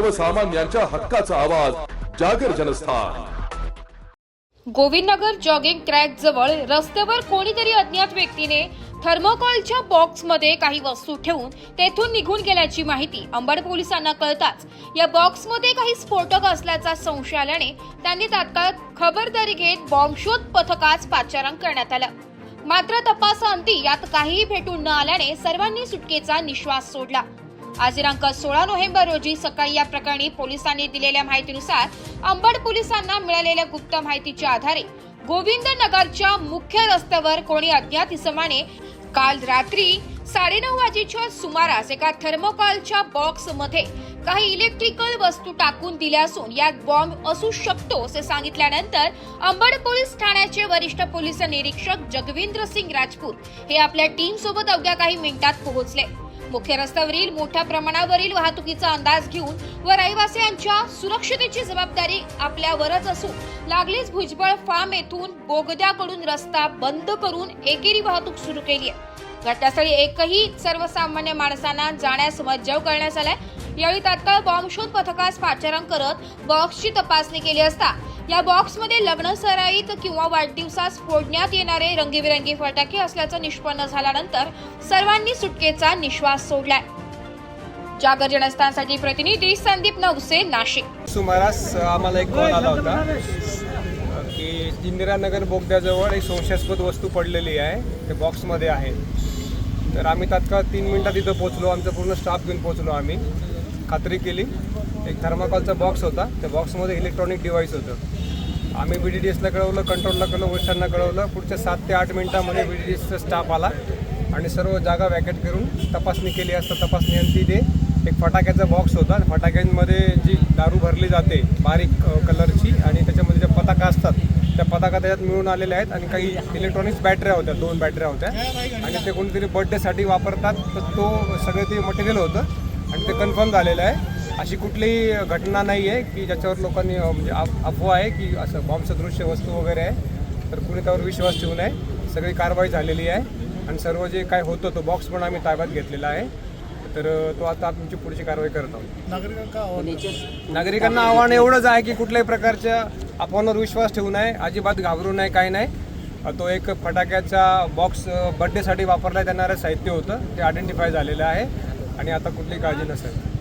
सर्वसामान्यांच्या हक्काचा आवाज जागर जनस्थान. गोविंदनगर जॉगिंग ट्रॅक जवळ रस्त्यावर कोणीतरी अज्ञात व्यक्तीने थर्मोकॉलच्या बॉक्समध्ये काही वस्तू ठेवून तेथून निघून गेल्याची माहिती अंबड पोलिसांना कळताच. या बॉक्समध्ये काही स्फोटक असल्याचा संशय आल्याने त्यांनी तात्काळ खबरदारी घेत बॉम्बशोध पथकास पाचारण करण्यात आलं. मात्र तपासाअंती यात काहीही भेटून न आल्याने सर्वांनी सुटकेचा निश्वास सोडला. आज दिनांक सोळा नोव्हेंबर रोजी सकाळी या प्रकरणी पोलिसांनी दिलेल्या माहितीनुसार अंबड पोलिसांना मिळालेल्या गुप्त माहितीच्या आधारे गोविंद नगरच्या मुख्य रस्त्यावर कोणी अज्ञात इसमाने काल रात्री साडेनऊ वाजेच्या सुमारास एका थर्मोकॉलच्या बॉक्समध्ये काही इलेक्ट्रिकल वस्तू टाकून दिल्या असून यात बॉम्ब असू शकतो असे सांगितल्यानंतर अंबड पोलीस ठाण्याचे वरिष्ठ पोलीस निरीक्षक जगविंद्र सिंग राजपूत हे आपल्या टीम सोबत अवघ्या काही मिनिटात पोहोचले. मुख्य रस्त्यावरील मोठ्या प्रमाणावरील वाहतुकीचा अंदाज घेऊन व रहिवासियांच्या सुरक्षतेची जबाबदारी आपल्यावरच असून लागलीच भुजबळ फार्म येथून बोगद्याकडून रस्ता बंद करून एकेरी वाहतूक सुरू केली आहे. घटनास्थळी एकही सर्वसामान्य माणसांना जाण्यास मज्जाव करण्यात आलाय. यावेळी तात्काळ बॉम्बशोध पथकास पाचारण करत बॉक्सची तपासणी केली असता या बॉक्समध्ये लग्न सराईत किंवा वाढदिवसास फोडण्यात येणारे रंगीबिरंगी फटाके असल्याचं निष्पन्न झाल्यानंतर सर्वांनी सुटकेचा निश्वास सोडलाय. जागर जनस्थानसाठी प्रतिनिधी संदीप नवसे नाशिक. सुमारास आम्हाला एक कॉल आला होता. की इंदिरानगर बोगद्याजवळ एक संशयास्पद वस्तू पडलेली आहे. ते बॉक्समध्ये आहे. तर आम्ही तात्काळ तीन मिनटात तिथं पोचलो आमचा पूर्ण स्टाफ घेऊन पोचलो आम्ही. खात्री केली. एक थर्माकॉलचा बॉक्स होता. त्या बॉक्समध्ये इलेक्ट्रॉनिक डिव्हाइस होतं. आम्ही बी डी डी एसला कळवलं कंट्रोलला कळवलं वरिष्ठांना कळवलं. पुढच्या सात ते आठ मिनिटामध्ये बी डी डी एसचा स्टाफ आला आणि सर्व जागा वॅकेट करून तपासणी केली असता तपासणी आणि ते एक फटाक्याचा बॉक्स होता. फटाक्यांमध्ये जी दारू भरली जाते बारीक कलरची आणि त्याच्यामध्ये ज्या पताका असतात त्या पताका त्याच्यात मिळून आलेल्या आहेत आणि काही इलेक्ट्रॉनिक्स बॅटऱ्या होत्या दोन बॅटऱ्या होत्या. आणि ते कोणीतरी बर्थडेसाठी वापरतात तर तो सगळं ते मटेरियल होतं. ते कन्फर्म झालेलं आहे. अशी कुठलीही घटना नाही आहे की ज्याच्यावर लोकांनी म्हणजे अफ- अफवा आहे की असं बॉम्ब सदृश्य वस्तू वगैरे आहे. तर कुणी त्यावर विश्वास ठेवू नये. सगळी कारवाई झालेली आहे. आणि सर्व जे काय होतं तो बॉक्स पण आम्ही ताब्यात घेतलेला आहे. तर तो आता आमची पुढची कारवाई करत आहोत. नागरिकांना आव्हान नागरिकांना आव्हान एवढंच आहे की कुठल्याही प्रकारच्या अफवांवर विश्वास ठेवू नये. अजिबात घाबरू नये काही नाही. तो एक फटाक्याचा बॉक्स बड्डेसाठी वापरला जाणारं साहित्य होतं. ते आयडेंटिफाय झालेलं आहे. आणि आता कुठली काळजी नसेल.